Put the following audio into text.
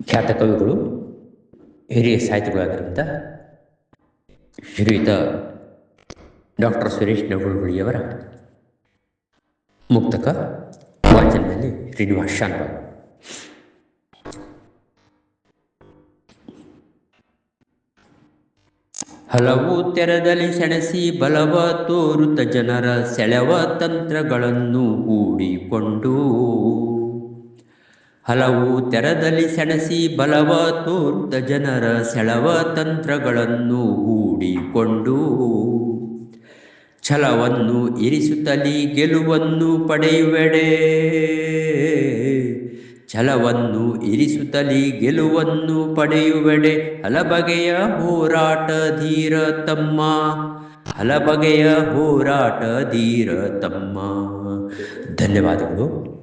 ಖ್ಯಾತ ಕವಿಗಳು ಹಿರಿಯ ಸಾಹಿತಿಗಳಾದ್ದರಿಂದ ಶ್ರೀಯುತ ಡಾಕ್ಟರ್ ಸುರೇಶ್ ನಗುಳುಗುಳಿಯವರ ಮುಕ್ತಕ ವಾಚನದಲ್ಲಿ ಶ್ರೀನಿವಾಸ್ ಶಾಂತ ಹಲವು ತೆರದಲ್ಲಿ ಸೆಣಸಿ ಬಲವ ತೋರುತ್ತ ಜನರ ಸೆಳೆವ ತಂತ್ರಗಳನ್ನು ಹೂಡಿಕೊಂಡು ಹಲವು ತೆರದಲ್ಲಿ ಸೆಣಸಿ ಬಲವ ತೋರ್ದ ಜನರ ಸೆಳವ ತಂತ್ರಗಳನ್ನು ಹೂಡಿಕೊಂಡು ಛಲವನ್ನು ಇರಿಸುತ್ತಲಿ ಗೆಲುವನ್ನು ಪಡೆಯುವೆಡೆ. ಛಲವನ್ನು ಇರಿಸುತ್ತಲಿ ಗೆಲುವನ್ನು ಪಡೆಯುವೆಡೆ. ಹಲಬಗೆಯ ಹೋರಾಟ ಧೀರ ತಮ್ಮ. ಹಲಬಗೆಯ ಹೋರಾಟ ಧೀರ ತಮ್ಮ. ಧನ್ಯವಾದಗಳು.